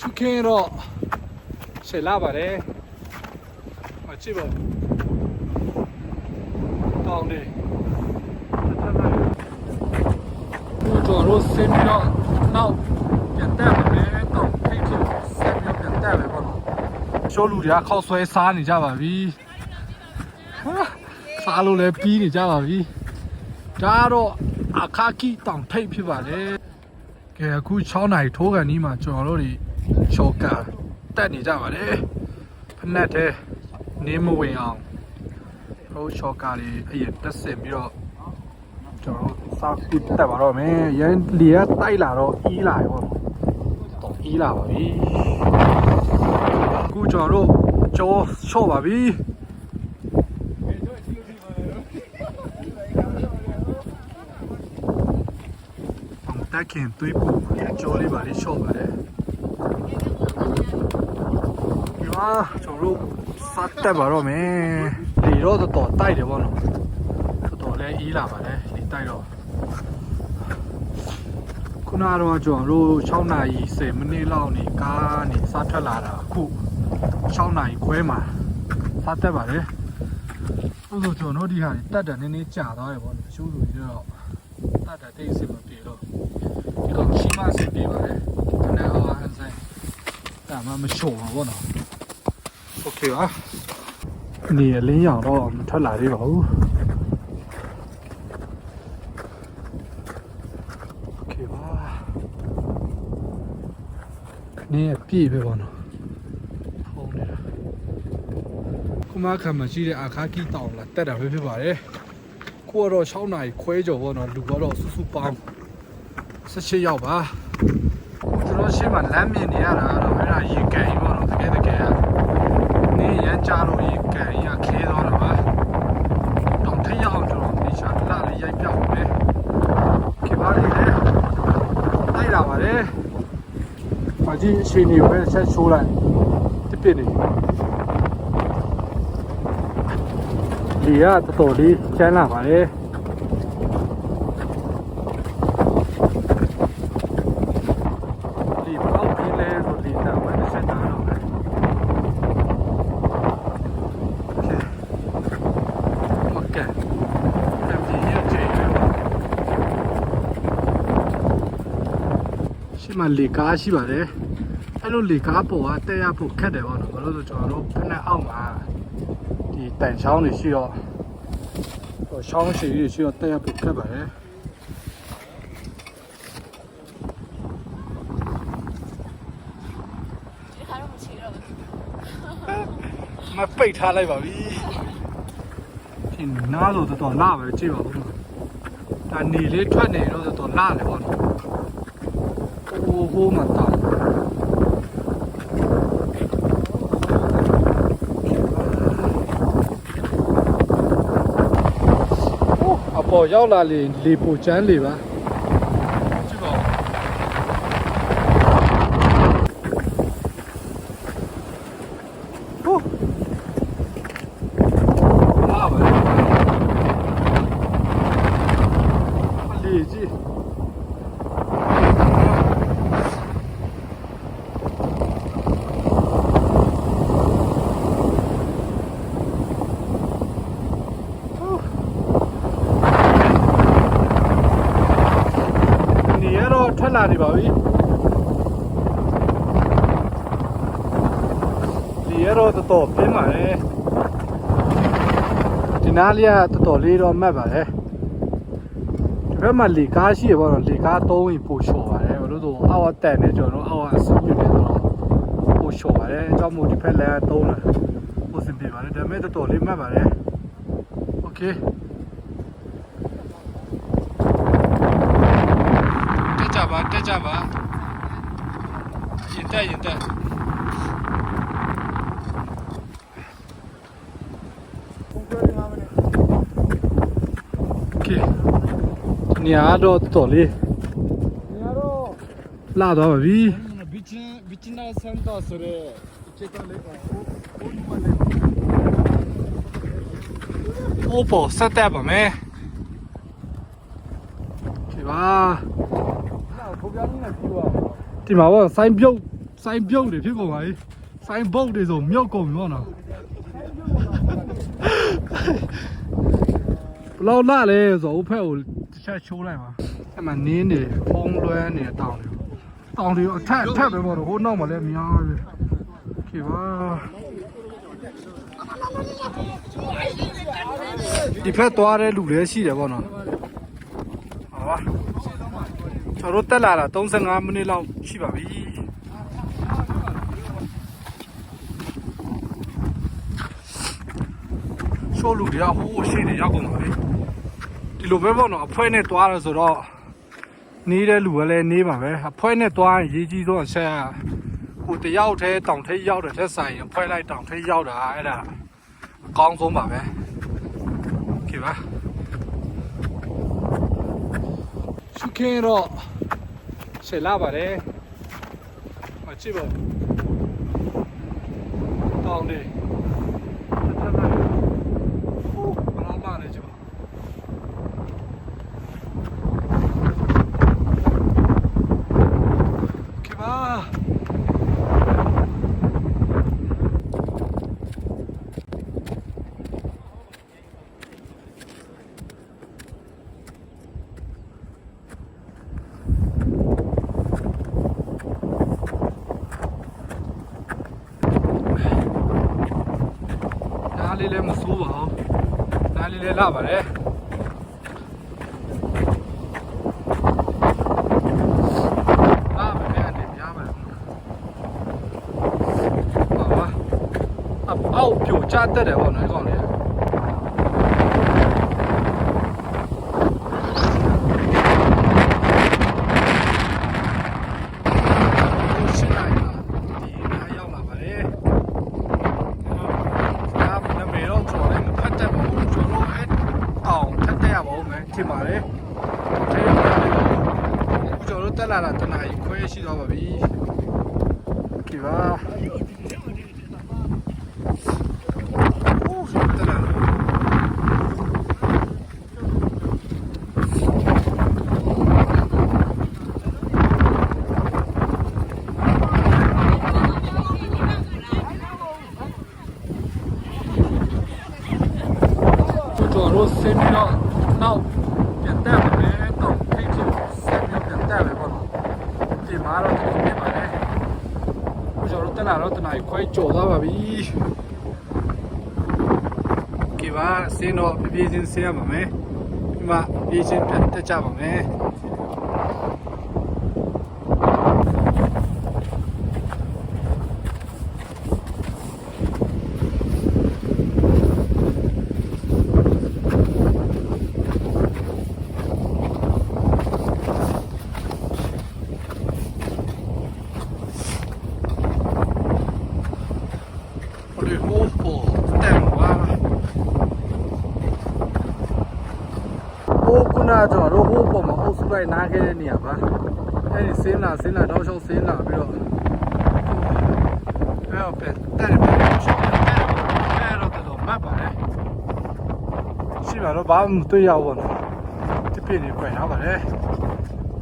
ချူခင်းတော့ဆယ်လာပါတယ်မကြည့်ပါဘူးတောင်းတယ်ဘူးတော်တို့ဆင်းပြီးတော့နောက်ပြန်တက်ပါမယ်တော့ထိတ်ထိတ်ဆင်းပြီးတော့ပြန်တက်ပဲပေါ့နော်ရှိုးလူတွေကခောက်ဆွဲစားနေကြပါပြီဟာစားလို့လည်းပြီးနေကြပါပြီဒါကတော့အခါကီတောင်ထိတ်ဖြစ်ပါတယ်ကဲအခု6နိုင်ထိုးကန်ကြီးမှာကျွန်တော်တို့တွေ ချောကာတက်နေကြပါတယ်ဖက်နဲ့တဲ့နင်းမဝင်အောင်ဟိုချောကာလေးအရင်တက်ဆင်ပြီးတော့ကျွန်တော်တို့စားပြီးတက်ပါတော့မယ်ရန်လီကတိုက်လာတော့အီးလာရောတော့အီးလာပါပြီအခုကျွန်တော်တို့ကြောချော့ပါပြီတက်ခင်သွေးပူကြောလေးပါလေးချော့ပါတယ် ဒီမှာ ကျွန်တော်တို့စတက်ပါတော့မယ်လေတော့တော်တော်တိုက်တယ်ဗောနော်တော်တော်လည်းအေးလာပါတယ်လေတိုက်တော့ခုနကတော့ကျွန်တော်တို့6နာရီ10မိနစ်လောက်နေကားနေစထွက်လာတာအခု6နာရီခွဲမှာစတက်ပါတယ်ဟုတ်ဆိုကျွန်တော်တို့ဒီဟာတက်တယ်နည်းနည်းကြာသွားတယ်ဗောနော်ရှိုးလို့ရတော့တက်တယ်တိတ်အဆင်မပြေတော့ဒီတော့ရှိမှအဆင်ပြေပါတယ်ဒီနေ့ဟောအန်ဆိုင်ဒါမှမချို့ပါဗောနော် โอเคပါနေအလင်းရောင်တော့မထွက်လာသေးပါဘူးโอเคပါနေအပြည့်ပဲပေါ့နော်ဖုန်းနေတာခုမှခံမရှိတဲ့အာခါကီတောင်လာတက်တာပဲဖြစ်ပါတယ်ကိုကတော့6နာရီခွဲကျော်ပေါ့နော်လူကတော့စုစုပေါင်း18ရောက်ပါကျွန်တော်ရှေ့မှာလမ်းမြင်နေရတာကတော့အဲ့ဒါရေကန်ကြီးပေါ့နော်တကယ်တကယ် ကနေရမ်းကြလို့ရေကန်ရခဲသွားတာပါတောင်ထက်ရောက်ကျွန်တော်ဒီချာလာလေးရိုက်ပြောက်မယ်ခေပါလေးလေတိုက်လာပါတယ်မကြီးအချိန်ကြီးပဲဆက်ချိုးလိုက်တစ်ပြစ်နေဒီကတော်တော်လေးကျန်းလာပါတယ်ဒီပေါက်ပြီးလဲဆိုဒီတာဝင်ဆက်တာတော့ပဲ Ok. Làm gì nhá chị? Xin mà lì cá xin bảo đấy. Cái lúc lì cá bổ á, tê á bổ khét đấy bọn nó. Có lúc tôi cho nó cái này ong mà. Thì tảnh sau này xin rồi. Rồi sau thì thì xin tê á bổ khét bảo đấy. ဒီခါတော့မချေတော့ဘူးမပိတ်ထားလိုက်ပါပြီဒီနားလို့တော်တော်လာပဲကြည့်ပါဦးဒါနေလေးထွက်နေတော့တော်တော်လာတယ်ပေါ့နော် ဟိုဟိုမှာတာအပေါ်ရောက်လာလေလေပူချမ်းလေပါကြည့်ပါဦးဟို လာပါလေကြီးနေရတော့ ထွက်လာနေပါပြီဒီရတော့တော်တော်ပြင်းပါလေ ဒီနားလေးကတော်တော်လေးတော့မှတ်ပါတယ်ဒီဘက်မှာလေကားရှိရပေါ့နော်လေကားသုံးရင်ပိုလျှော်ပါတယ်ဘာလို့ဆိုအောက်အတက်နေကျွန်တော်တို့အောက်အဆူပြနေတော့ပိုလျှော်ပါတယ်အကြောင်းမို့ဒီဘက်လည်းသုံးလာပိုစင်ပြပါတယ်ဒါပေမဲ့တော်တော်လေးမှတ်ပါတယ်โอเค ကြပါရင်တက်ရင်တက်နေရာတော့တော်လေးနေရာတော့လာတော့ပါပြီဘီချင်ဘီချင်နာစန်တာဆိုရဲချက်ကလေးဟိုဟိုမှာလေးโอ้โหสเต็ปอ่ะแม่โอเคပါ ပြားကြီးနဲ့ပြီးသွားဒီမှာပေါ့ဆိုင်ပြုတ်ဆိုင်ပြုတ်တွေဖြစ်ကုန်ပါလေဆိုင်ဘုတ်တွေဆိုမြုပ်ကုန်ရောနော်ဘလောက်လာလဲဆိုအဖက်ကိုတစ်ချက်ချိုးလိုက်ပါအဲ့မှာနင်းနေဖုံးလွှဲနေတောင်းတယ်တောင်းတွေအထက်အထက်ပဲပေါ့တော့ဟိုနောက်မှာလည်းများပဲခေပါဒီဖက်သွားတဲ့လူလည်းရှိတယ်ပေါ့နော်ဟော ကျွန်တော်တို့တက်လာတာ35မိနစ်လောက်ရှိပါပြီ ရှိုးလူတွေကဟိုးရှိနေရောက်ကုန်ပါပြီဒီလိုပဲပေါ့နော်အဖွဲနဲ့တွားရဆိုတော့နေတဲ့လူကလည်းနေပါပဲအဖွဲနဲ့တွားရင်ရေးကြီးဆုံးအချက်ကဟိုတယောက်တည်းတောင်ထိပ်ရောက်တဲ့ထက်ဆိုင်ရင်အဖွဲလိုက်တောင်ထိပ်ရောက်တာအဲ့ဒါအကောင်းဆုံးပါပဲโอเคပါရှုခင်းတော့ ဆယ်လာပါတယ်မကြည့်ပါဘူးတောင်းတယ် ဘလောက်ပါလဲကျော်ခေပါနားလေးလည်းမစိုးပါဘူး နားလေးလည်းလာပါတယ်လာပါမယ်အနေပြားပါလားဟာပါအအောက်ပြိုချတက်တယ်ပေါ့နော်ဒီကောင်လေးရှင်းလိုက်ပါဒီနားရောက်လာပါတယ် ဒါနမေတော့ကျွန်တော်လည်းမဖတ်တတ်ပါဘူးကျွန်တော်အဲ့အောင်ထက်တက်ရပါဦးမယ်ထင်ပါတယ်ထဲရတယ်အခုကျွန်တော်တို့တက်လာတာတနားကြီးခွဲရှိတော့ပါပြီဒီပါโอ้ကျွန်တော်တက်လာတာကျွန်တော်တို့ဆင်းပြီးတော့နောက်ပြန်တက်ပါမယ်တော့ဖိတ်ဖြစ်ဆင်းပြီးပြန်တက်ပဲပေါ့နော်ဒီမှာတော့ဒီနေ့ပါလေကျွန်တော်တို့တက်လာတော့တနားကြီးခွဲကြော်သွားပါပြီကဲပါဆင်းတော့ ပြေးချင်းဆင်းရပါမယ်ဒီမှာပြေးချင်းပြန်တက်ကြပါမယ် စုလိုက်နားခဲ့တဲ့နေရာပါအဲ့ဒီဆင်းလာဆင်းလာတော့ရှောက်ဆင်းလာပြီးတော့အဲ့တော့ပြန်တက်တယ်ပြန်ရှောက်တယ်အဲ့တော့တော့မတ်ပါလေရှိပါတော့ဘာမှမတွေ့ရဘူးနော်ဒီပြည့်နေခွဲထားပါလေ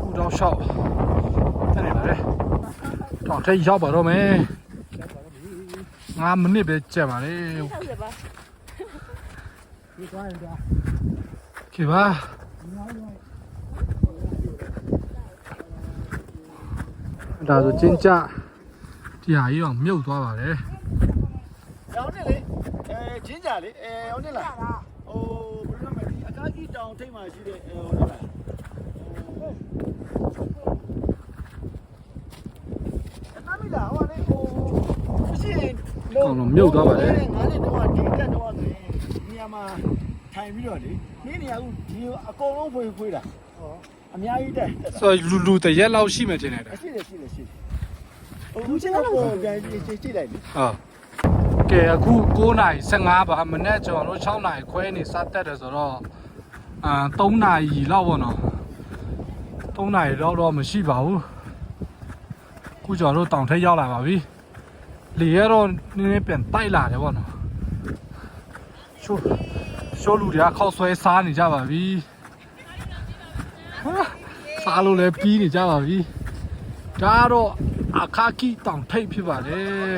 ခုတော့ရှောက်တက်နေပါလေတော့ထိရောက်ပါတော့မယ်5မိနစ်ပဲကြာပါလေဒီသွားရင်ကြာခေပါ ဒါဆိုကျင်းကြဒီဟာကြီးအောင်မြုပ်သွားပါတယ်ရောင်းနေလေအဲချင်းကြလေအဲရောင်းနေလားဟိုဘယ်လိုလဲဒီအကားကြီးတောင်ထိတ်မှရှိတဲ့အဲဟိုလေလားအမမီလာဟိုလေဟိုမရှိငါးနှစ်တော့ဒီတက်တော့ဆိုရင်နေရာမှာထိုင်ပြီးတော့လေနေနေရဦးဒီအကုန်လုံးဖွေဖွေတာဟော အများကြီးတက်တက်ဆိုတော့လူလူတရက်လောက်ရှိမှတင်တယ်ရှိတယ်ရှိတယ်ရှိတယ်ဟိုချင်းတော့ပြန်ကြည့်ကြည့်လိုက်လေဟုတ်ကဲအခု9:15ပါမနေ့ကျွန်တော်တို့6နာရီခွဲနေစတက်တယ်ဆိုတော့အာ3နာရီလောက်ပေါ့နော်3နာရီလောက်တော့မရှိပါဘူးအခုကျွန်တော်တို့တောင်ထက်ရောက်လာပါပြီလေရတော့နည်းနည်းပြန်တိုက်လာတယ်ပေါ့နော်ရှိုးရှိုးလူတွေကခောက်ဆွဲစားနေကြပါပြီဟာ စားလို့လည်းပြီးနေကြပါပြီဒါကတော့အခါကီတောင်ထိပ်ဖြစ်ပါတယ်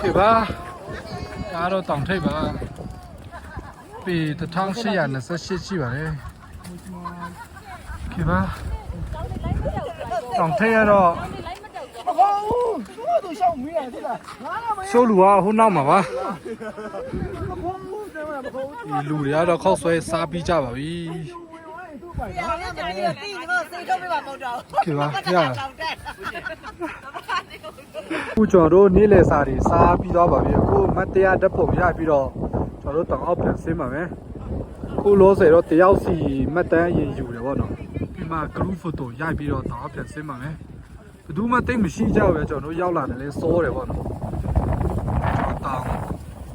ဒီပါဒါတော့တောင်ထိပ်ပါပေ1828ရှိပါတယ်ဒီပါတောင်ထိပ်ရတော့မဟုတ်ဘူးသူကသူရှောက်မီးရတယ်လားငါကမဆိုးလူကဟိုနောက်မှာပါ ဒီလူတွေကတော့ခောက်ဆွဲစားပြီးကြပါပြီသူ့ပိုင်။ဘာလဲကြာနေတော့ပြီးတော့စိတ်ထုတ်ပြပါမဟုတ်တော့ဘူးကဲပါ။ရတောင်းတက်ခုကျွန်တော်တို့နေ့လယ်စာတွေစားပြီးသွားပါပြီအခုမတ်တရားဓာတ်ပုံရပြီးတော့ကျွန်တော်တို့တောင်အောက်ပြန်ဆင်းပါမယ်ခုလို့ဆိုတော့တယောက်စီမတ်တန်းရင်ယူတယ်ဗောနော်ဒီမှာ group photo ရိုက်ပြီးတော့တောင်အောက်ပြန်ဆင်းပါမယ်ဘယ်သူမှတိတ်မရှိကြဘူးပဲကျွန်တော်တို့ရောက်လာတယ်လဲစောတယ်ဗောနော်ကျွန်တော်တောင်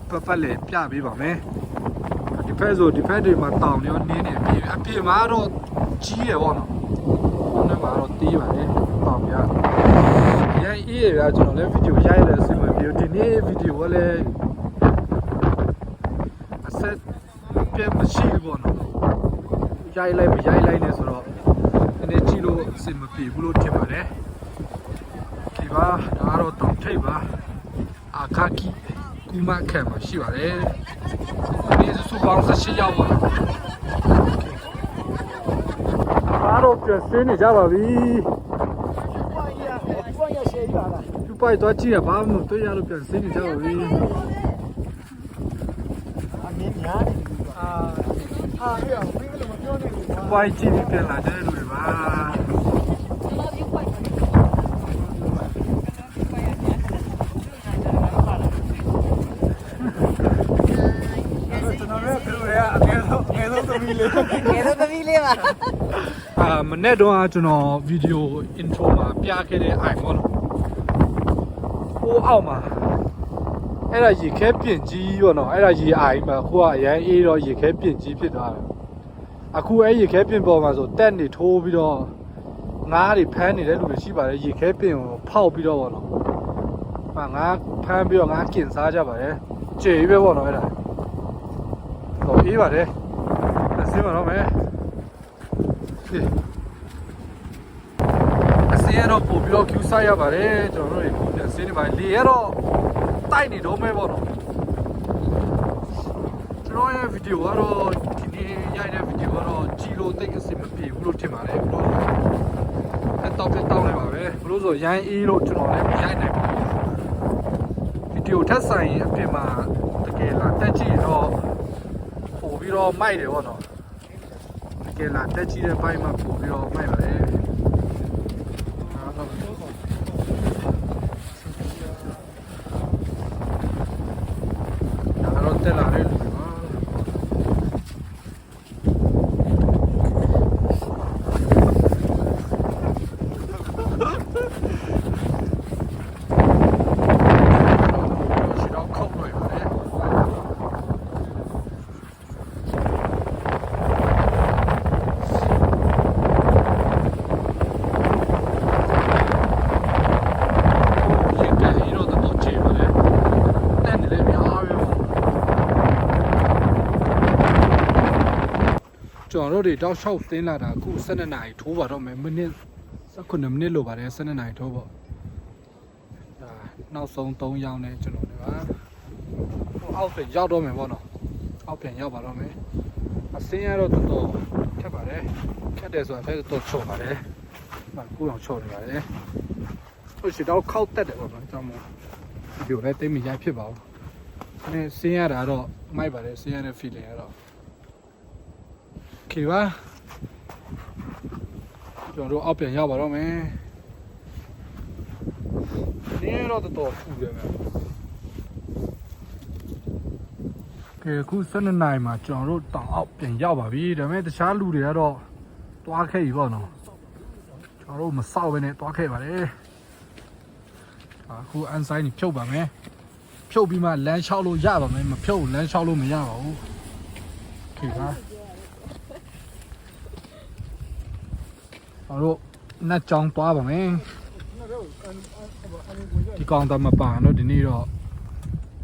ပတ်ပတ်လေပြပေးပါမယ် ဒီဖက်ဆိုဒီဖက်တွေမှာတောင်ရောနင်းနေပြီအပြင်မှာတော့ကြီးရယ်ဗောနော်ဟိုနေ့မှာတော့တီးပါလေတောင်ပြရိုက်အေးရကျွန်တော်လည်းဗီဒီယိုရိုက်ရတဲ့အချိန်မှာဗီဒီယိုဒီနေ့ဗီဒီယိုကလည်းအဆက်ပြတ်မရှိဘူးပေါ့နော်ရိုက်လိုက်မရိုက်လိုက်နဲ့ဆိုတော့ဒီနေ့ကြည့်လို့အဆင်မပြေဘူးလို့ထင်ပါတယ်ဒီပါဒါကတော့တောင်ထိပ်ပါအာခါကီကူမခံမှာရှိပါတယ်ဒီစု ပေါင်း18ရောက်ပါအားတော့ပြစင်းနေကြပါပြီပိုင်ရပိုင်ရရှေ့ရလားသူပိုက်သွားကြည့်ရဘာမှမတွေ့ရလို့ပြန်စင်းနေကြပါပြီအမြင်များတယ်အာအာဟဲ့ဘယ်လိုမပြောနေလဲပိုက်ကြည့်ပြီးပြန်လာတဲ့လူတွေပါ ကျွန်တော်တို့ကတို့ရအငယ်ဆုံးအငယ်ဆုံး သမီးလေး။ငယ်တော့သမီးလေးပါအာမနေ့တော့ကကျွန်တော်ဗီဒီယို intro မှာပြခဲ့တဲ့ iPhone ပေါ့နော်ဟိုအောက်မှာအဲ့ဒါရေခဲပြင်ကြီးပေါ့နော်အဲ့ဒါရေအိုင်မှာခုကအရန်အေးတော့ရေခဲပြင်ကြီးဖြစ်သွားတယ်အခုအဲ့ရေခဲပြင်ပေါ်မှာဆိုတက်နေထိုးပြီးတော့ငားတွေဖမ်းနေတဲ့လူတွေရှိပါတယ်ရေခဲပြင်ကိုဖောက်ပြီးတော့ပေါ့နော်ဟာငါဖမ်းပြီးတော့ငါကင်စားကြပါတယ်ကြေးပဲပေါ့နော်အဲ့ဒါတော့အေးပါတယ်အစ င်းပါတော့မယ်အစင်းရတော့ပို့ပြီးတော့ queue ဆိုင်ရပါတယ်ကျွန်တော်တို့တွေပြန်စင်းနေပါလေရတော့တိုက်နေတော့မဲပေါ့နော်ကျွန်တော်ရဲ့ဗီဒီယိုကတော့ဒီနေ့ရိုက်တဲ့ဗီဒီယိုကတော့ကြည်လို့တိတ်အဆင်မပြေဘူးလို့ထင်ပါတယ်ဘလို့အတော့ပြတောင်းလိုက်ပါပဲဘလို့ဆိုရိုင်းအေးလို့ကျွန်တော်လည်းမရိုက်နိုင်ပါဘူးဗီဒီယိုထက်ဆိုင်ရင်အပြင်မှာတကယ်လာတက်ကြည့်ရင်တော့ပို့ပြီးတော့မိုက်တယ်ပေါ့နော်တ ကယ်လာတက်ကြည့်တဲ့ဘိုင်းမှာပို့ပြီးတော့မိုက်ပါတယ်အားတော့ဒါတော့တက်လာတဲ့လူတွေပါရှိတော့ခုတ်လို့ရတယ် ရေကန်ဟီရိုတော့ချေပါလေတန်တယ်လေများပဲ ကျွန်တော်တို့တွေတောက်လျှောက်သင်းလာတာအခု12နာရီထိုးပါတော့မယ်မိနစ်19မိနစ်လိုပါတယ်12နာရီထိုးပေါ့ဒါနောက်ဆုံး3ရောင်းနေကျွန်တော်တွေပါဟိုအောက်ပြန်ရောက်တော့မယ်ပေါ့နော်အောက်ပြန်ရောက်ပါတော့မယ်အစင်းရတော့တော်တော်ခက်ပါတယ်ခက်တယ်ဆိုတာဖဲတော်ချော့ပါတယ်ဟာကိုအောင်ချော့နေပါတယ်ဟုတ်ရှိတော့ခောက်တက်တယ်ပေါ့နော်ကြောင်းမို့ဒီလိုလည်းတိတ်မရိုက်ဖြစ်ပါဘူး။အဲဆင်းရတာတော့မိုက်ပါတယ်ဆင်းရတဲ့ feeling ကတော့ ခေပါကျွန်တော်တို့အောက်ပြန်ရောက်ပါတော့မယ်။နေတော့တော်တော်ဖူတယ်ဗျ။ကဲအခု12နိုင်မှာကျွန်တော်တို့တောင်အောက်ပြန်ရောက်ပါပြီ။ဒါပေမဲ့တခြားလူတွေကတော့တွားခဲ့ပြီပေါ့နော်။ကျွန်တော်တို့မစောက်ဘဲနဲ့တွားခဲ့ပါတယ်။အခုအန်ဆိုင်ကြီးဖြုတ်ပါမယ်ဖြုတ်ပြီးမှလမ်းလျှောက်လို့ရပါမယ်မဖြုတ်လမ်းလျှောက်လို့မရပါဘူးခေပါ အော်တို့နတ်ကြောင်သွားပါမယ်ဒီကောင်တော့မပါတော့ဒီနေ့တော့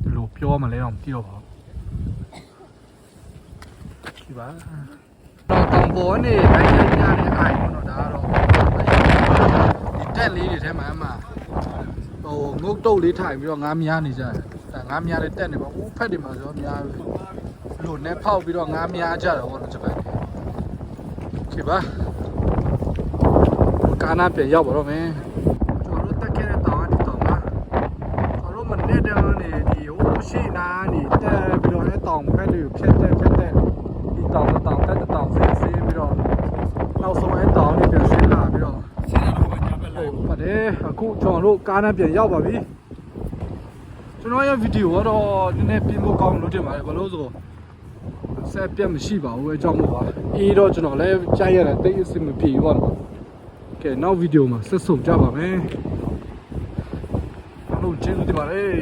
ဒီလိုပြောမှလည်းတော့မသိတော့ပါဘူးခေပါတော့တောင်ပေါ်နေတိုင်းတိုင်းများနေအိုင်တော့ဒါကတော့တက်လေးတွေထဲမှာအမှဟိုငုတ်တုတ်လေးထိုင်ပြီးတော့ငါးမြားနေကြတယ်ဒါငါးမြားလေးတက်နေပါဦးဖက်တွေမှာဆိုတော့များပြီလို့နဲ့ဖောက်ပြီးတော့ငါးမြားကြတော့ဘောနော်ဂျပန်ခေပါ ကာနာပြန်ရောက်ပါတော့မယ်ကျွန်တော်တို့တက်ခဲ့တဲ့တောင်ကဒီတောင်ကကျွန်တော်တို့မနေ့တည်းကနေဒီဟိုရှိနာနေတက်ပြီးတော့အဲတောင်ဖက်တွေကိုဖြတ်တက်ဖြတ်တက်ဒီတောင်တောင်တက်တောင်ဆင်းဆင်းပြီးတော့နောက်ဆုံးအဲတောင်လေးပြန်ဆင်းလာပြီးတော့ဟုတ်ပါတယ်အခုကျွန်တော်တို့ကားနဲ့ပြန်ရောက်ပါပြီကျွန်တော်ရဲ့ဗီဒီယိုကတော့နည်းနည်းပြင်ဖို့ကောင်းလို့တင်ပါတယ်ဘာလို့ဆိုဆက်ပြတ်မရှိပါဘူးအကြောင်းမို့ပါအေးတော့ကျွန်တော်လည်းကြားရတယ်တိတ်အဆင်မပြေဘူးပေါ့နော် ကဲနောက်ဗီဒီယိုမှာဆက်ဆုံကြပါမယ်အားလုံးကျေးဇူးတင်ပါတယ်